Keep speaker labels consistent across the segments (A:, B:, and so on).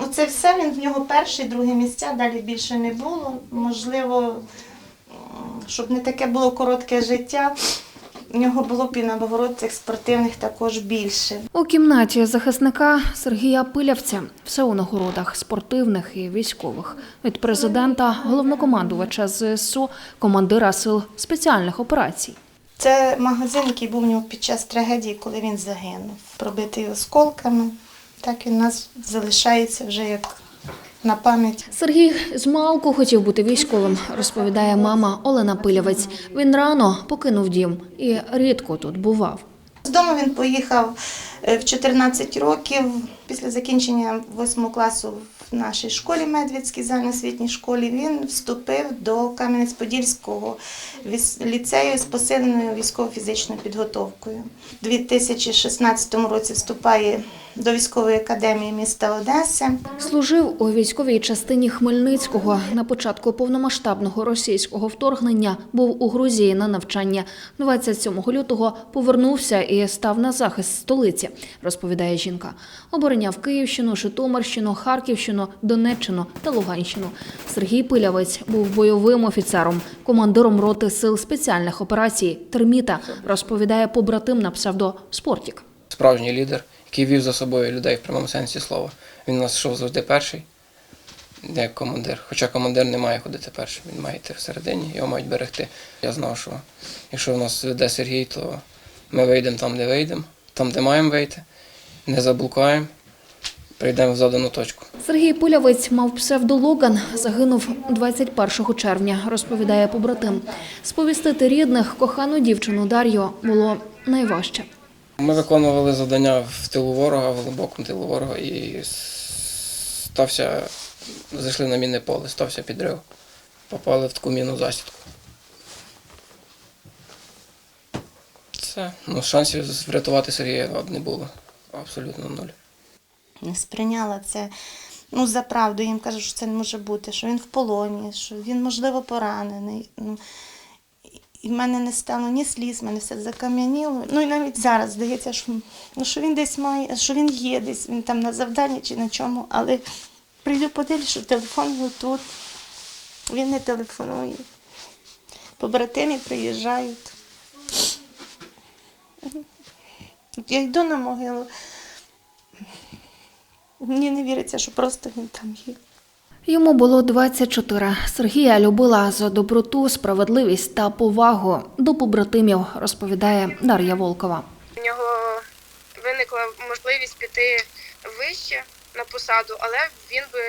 A: Ну, це все він в нього перші, другі місця, далі більше не було. Можливо, щоб не таке було коротке життя, в нього було б і нагород цих спортивних також більше.
B: У кімнаті захисника Сергія Пилявця все у нагородах спортивних і військових від президента, головнокомандувача ЗСУ, командира сил спеціальних операцій.
A: Це магазин, який був у нього під час трагедії, коли він загинув, пробитий осколками. Так він у нас залишається вже як на пам'ять.
B: Сергій з малку хотів бути військовим, розповідає мама Олена Пилявець. Він рано покинув дім і рідко тут бував.
A: З дому він поїхав е, в 14 років після закінчення 8 класу в нашій школі Медведській загальноосвітній школі. Він вступив до Кам'янець-Подільського ліцею з посиленою військово-фізичною підготовкою. У 2016 році вступає до військової академії міста Одеси.
B: Служив у військовій частині Хмельницького. На початку повномасштабного російського вторгнення був у Грузії на навчання. 27 лютого повернувся і став на захист столиці, розповідає жінка. Обороняв Київщину, Житомирщину, Харківщину, Донеччину та Луганщину. Сергій Пилявець був бойовим офіцером, командиром роти сил спеціальних операцій Терміта, розповідає побратим на псевдо Спортік.
C: справжній лідер, який вів за собою людей в прямому сенсі слова. Він у нас йшов завжди перший, як командир. Хоча командир не має ходити першим, він має йти всередині, його мають берегти. Я знав, що якщо в нас веде Сергій, то ми вийдемо там, де вийдемо, там, де маємо вийти, не заблукаємо, прийдемо в задану точку.
B: Сергій Пулявець мав псевдо Логан, загинув 21 червня, розповідає побратим. Сповістити рідних кохану дівчину Дар'ю було найважче.
C: Ми виконували завдання в тилу ворога, в глибокому тилу ворога, і стався, зайшли на мінне поле, стався підрив. Попали в таку мінну засідку. Це, ну, шансів врятувати Сергія не було. Абсолютно нуль.
A: сприйняла це ну, за правду. Їм кажуть, що це не може бути, що він в полоні, що він, можливо, поранений. Ну, і в мене не стало ні сліз, в мене все закам'яніло. Ну і навіть зараз здається, що, ну, що він десь має, що він є десь, він там на завданні чи на чому, але прийду подивлюсь, що телефон його тут. Він не телефонує. Побратимі приїжджають. Я йду на могилу. Мені не віриться, що просто він там є.
B: Йому було 24. Сергія любила за доброту, справедливість та повагу до побратимів, розповідає Дар'я Волкова.
D: У нього виникла можливість піти вище на посаду, але він би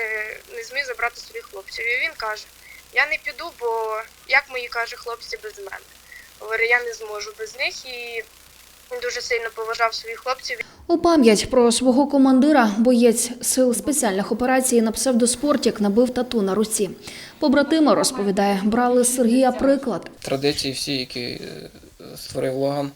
D: не зміг забрати своїх хлопців. І він каже: Я не піду, бо як мої каже хлопці без мене. Говорить, я не зможу без них і він дуже сильно поважав своїх хлопців.
B: У пам'ять про свого командира боєць сил спеціальних операцій на псевдоспортік набив тату на руці. Побратими, розповідає, брали з Сергія приклад.
C: Традиції всі, які е, створив Логан,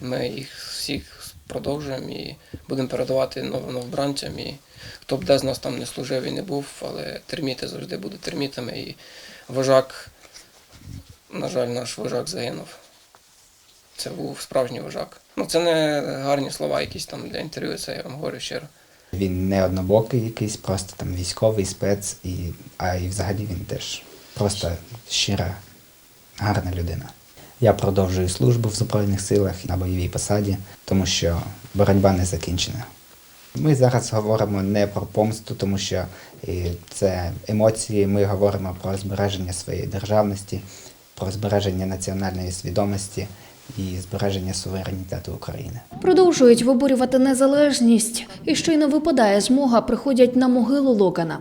C: ми їх всіх продовжуємо і будемо передавати нов- новобранцям. І хто б де з нас там не служив і не був, але терміти завжди будуть термітами. І вожак, на жаль, наш вожак загинув. Це був справжній вожак. Ну, це не гарні слова, якісь там для інтерв'ю, це я вам говорю щиро.
E: Він не однобокий якийсь, просто там військовий спец, і, а і взагалі він теж просто щира, гарна людина. Я продовжую службу в Збройних силах на бойовій посаді, тому що боротьба не закінчена. Ми зараз говоримо не про помсту, тому що це емоції. Ми говоримо про збереження своєї державності, про збереження національної свідомості і збереження суверенітету України.
B: Продовжують виборювати незалежність, і щойно випадає змога, приходять на могилу Логана.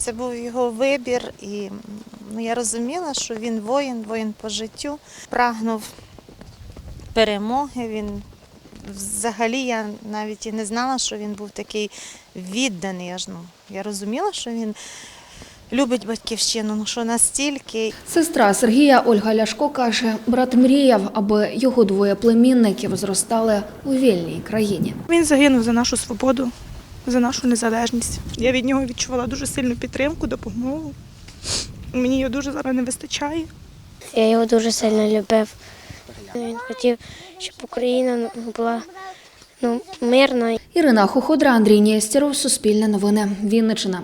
A: Це був його вибір, і ну, я розуміла, що він воїн, воїн по життю, прагнув перемоги. Він взагалі я навіть і не знала, що він був такий відданий. Я ж ну я розуміла, що він любить батьківщину, ну що настільки.
B: Сестра Сергія Ольга Ляшко каже, брат мріяв, аби його двоє племінників зростали у вільній країні.
F: Він загинув за нашу свободу, за нашу незалежність. Я від нього відчувала дуже сильну підтримку, допомогу. Мені його дуже зараз не вистачає.
G: Я його дуже сильно любив. Він хотів, щоб Україна була ну, мирно.
B: Ірина Хоходра, Андрій Нєстєров, Суспільне новини, Вінниччина.